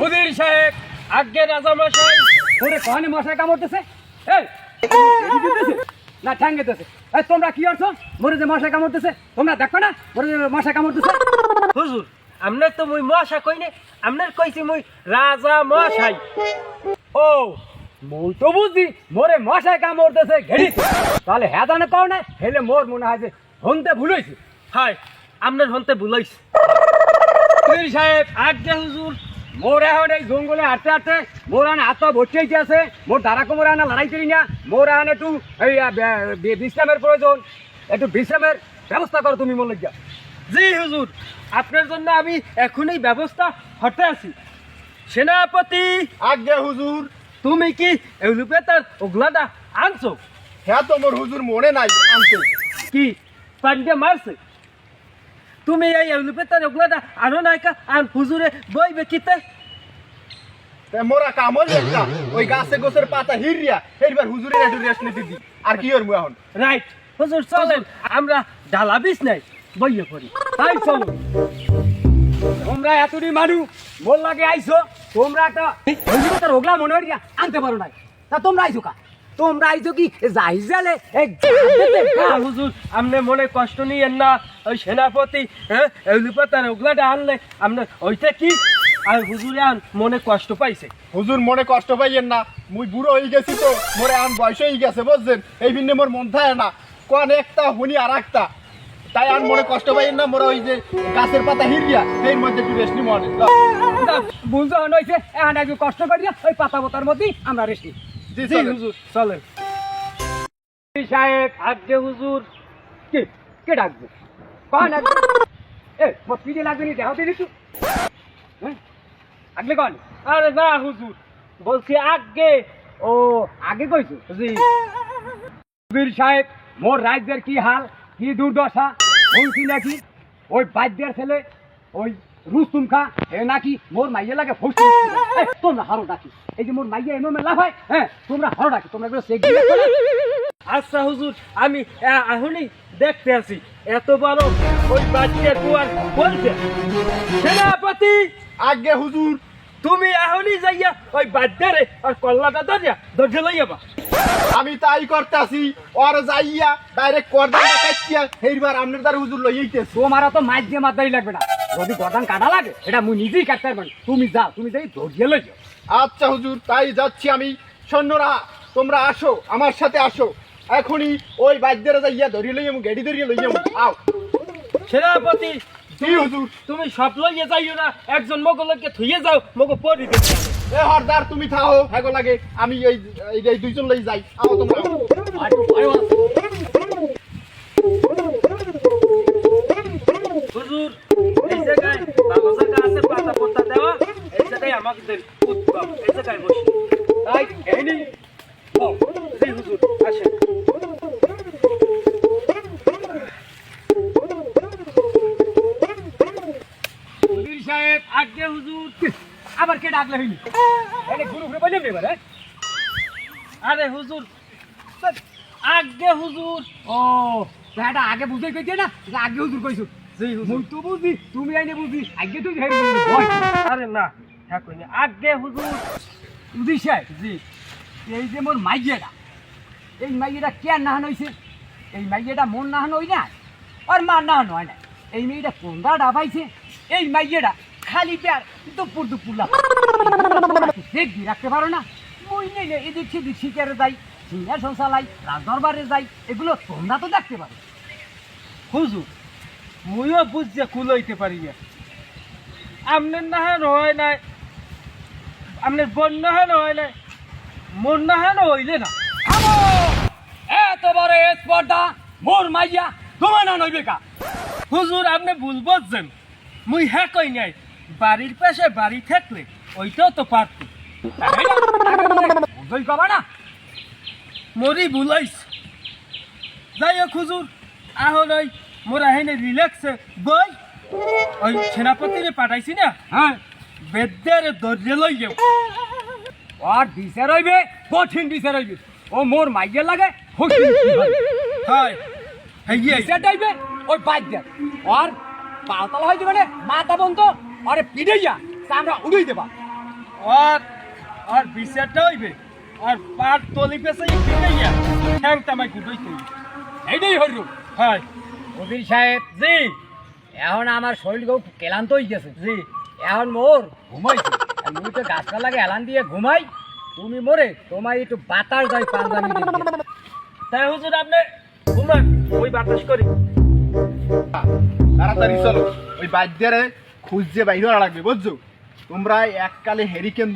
হুদির সাহেব আজ্ঞে রাজা মশাই। ওরে কনে মশাই কামড়তেছে এই? না ঠ্যাঙ্গেতেছে এই তোমরা কি করছ? মরে যে মশাই কামড়তেছে তোমরা দেখো না মরে যে মশাই কামড়তেছে হুজুর আপনার তো মুই মশা কই নে? আপনার কইছি মুই রাজা মশাই। ও মই তো বুঝছি মোরে মশাই কামড়তেছে ঘেড়ি তাহলে হ্যাঁ জানে পাও না হেলে মোর মনে হয় যে হনতে ভুল হয়েছে হয় আপনার হন্তে বুলাইছ হুদির সাহেব আজ্ঞে হুজুর মোর এখন এই জঙ্গলে হাঁটতে হাঁটতে মোর আনে হাত ভর্তি আছে মোর দ্বারা কোমর আনা লড়াই করি না মোর আনে একটু এই বিশ্রামের প্রয়োজন একটু বিশ্রামের ব্যবস্থা করো তুমি মোর লাগিয়া জি হুজুর আপনার জন্য আমি এখনই ব্যবস্থা হতে আছি। সেনাপতি আজ্ঞে হুজুর। তুমি কি এলুপেতার ওগলাটা আনছো? হ্যাঁ তো মোর হুজুর মনে নাই আনতে। কি পান্ডে মারছে? তুমি এই এলুপেতার ওগলাটা আনো নাই কা? আর হুজুরে বইবে কিতে মোরা কামল একটা ওই গাছে গোছের পাতা হিরিয়া এইবার হুজুরের একটু রেস্ট নিতে দি। আর কি করব এখন? রাইট। হুজুর চলেন। আমরা ডালা বিষ নাই বইয়ে পড়ি। তাই চলো। তোমরা এতটি মানুষ মোর লাগে আইছো। তোমরা একটা তার ওগলা মনে হইয়া আনতে পারো নাই। তা তোমরা আইছো কা? তোমরা আইছো কি? যাই জালে? এক হুজুর আপনি মনে কষ্ট নিয়েন না। ওই সেনাপতি হ্যাঁ? এলুপেতার ওগলাটা আনলে আপনার ওইটা কি? আর হুজুরে আন মনে কষ্ট পাইছে। হুজুর মনে কষ্ট পাইয়েন না মুই বুড়ো হয়ে গেছি তো মোরে আন বয়স হয়ে গেছে বুঝছেন? এই ভিন্ন মোর মন থাকে না কোন একটা হুনি আর একটা। তাই আর মনে কষ্ট পাইয়েন না মোরা ওই যে গাছের পাতা হিরিয়া সেই মধ্যে একটু রেস্ট অনেক। বুঝতে হয়েছে এখন একটু কষ্ট করিয়া ওই পাতা বোতার মধ্যেই আমরা রেসি জি জি হুজুর চলেন। সাহেব আজকে হুজুর কে কে ডাকবে? এ হ্যাঁ? আরে না বলছি আজ্ঞে ও, আগে বীর সাহেব, মোর রাজ্যের কি হাল, কি দুর্দশা বলছি নাকি? ওই বাদ্যের ছেলে, ওই রুস্তুম খা এ নাকি মোর মাইয়ে লাগে তোমরা হারো ডাকি এই যে মোর মাইয়া এমন লাভ হয় হ্যাঁ তোমরা হারো ডাকি তোমরা। আচ্ছা হুজুর, আমি আ- এখনই দেখতে আছি। এত বড় ওই বাচ্চা কুয়ার বলছে সেনাপতি আজ্ঞে হুজুর তুমি এখনই যাইয়া ওই বাচ্চারে আর কল্লাটা ধরিয়া ধরতে লইয়াবা। আমি তাই করতেছি ওর যাইয়া ডাইরেক্ট করদানটা কাটিয়া এইবার আপনার দ্বার হুজুর লইতেছে তোমার তো মাছ দিয়ে মাথায় লাগবে না। যদি গদান কাটা লাগে এটা মুই নিজেই কাটতে পারবেন তুমি যাও তুমি যাই ধরিয়ে লই যাও। আচ্ছা হুজুর তাই যাচ্ছি আমি। সৈন্যরা তোমরা আসো আমার সাথে আসো। এখনই ওই বাদ্যেরা যাইয়া ধরিয়ে লইয়া গেড়ি ধরিয়ে লইয়া আও। সেনাপতি জি হুজুর। তুমি সব লইয়া যাইও না একজন মগলকে থুইয়ে যাও মগ পরি দিতে এ হরদার তুমি থাও হ্যাগো লাগে আমি এই এই এই দুইজন লই যাই আও তোমরা। ভয়ও আছে। হুজুর এই জায়গায় ভালো জায়গা আছে পাতা পত্তা দেওয়া এই জায়গায় আমাদের উদ্ভব এই জায়গায় বসি। তাই এমনি ও, জি হুজুর আসেন। সাহেব আজ্ঞে হুজুর। আবার কে ডাকলে হইনি এনে ঘুরে ঘুরে বললাম এবার? আরে হুজুর আজ্ঞে হুজুর। ও এটা আগে বুঝে কইছে না? আগে হুজুর কইছো। মুই তো বুঝি তুমি আইনে বুঝি। আগে তুই আরে না ঠাকুর আজ্ঞে হুজুর বুঝি সাহেব। জি। এই যে মোর মাইয়েটা এই মাইয়েটা কে নাহান হইছে? এই মাইয়েটা মোর নাহান হই না আর মার নাহান হয় না এই মেয়েটা কোনটা ডাবাইছে? এই মাইয়েটা খালি পেয়ার দুপুর দুপুর লাভ। দেখবি রাখতে পারো না। মই নেই না এদিক সেদিক শিকারে যাই সিংহাসন চালাই রাজদরবারে যাই এগুলো তোমরা তো দেখতে পারো। হুজুর মুইও বুঝছে কুলইতে পারি না। আপনার নাহান হয় নাই আপনার বন্যা হান হয় নাই মন নাহান হইলে না! এত বড় স্পর্ধা মোর মাইয়া তোমার না নইবে কা হুজুর আপনি ভুল বলছেন মুই হ্যাঁ কই নাই। বাড়ির পাশে বাড়ি থাকলে ওইটাও তো পারত। বুঝই না? মরি ভুলাইস যাই হোক হুজুর আহন ওই মোরা হেনে রিল্যাক্সে বই। ওই সেনাপতিরে পাঠাইছি না? হ্যাঁ। বেদ্যারে দরজে লই যাও। আর বিচার হইবে কঠিন বিচার হইবে। ও মোর মাইয়া লাগে খুশি হয়। হ্যাঁ বিচার ডাইবে ওই বাদ দে। আর পাতাল হইছে মানে মাথা বন্ধ আরে পিড়াইয়া চামড়া উড়িয়ে দেবা। আর আর বিচারটা হইবে আর পাট তলি পেছে ইয়া ঠ্যাং তামাই গুডইতে এইটাই হইল। হয়। কবির সাহেব জি এখন আমার শরীর খুব ক্লান্ত হয়ে গেছে জি। এখন মোর ঘুমাই আর মুই তো গাছপালাকে এলান দিয়ে ঘুমাই তুমি মোরে তোমার একটু বাতাস যায় পাঞ্জাবি দিয়ে। তাই হুজুর আপনি ঘুমান ওই বাতাস করি। তাড়াতাড়ি চলো। ওই বাদ্যারে খুঁজছে বাইরে লাগবে বুঝছ? তোমরা এককালে হেরিকেন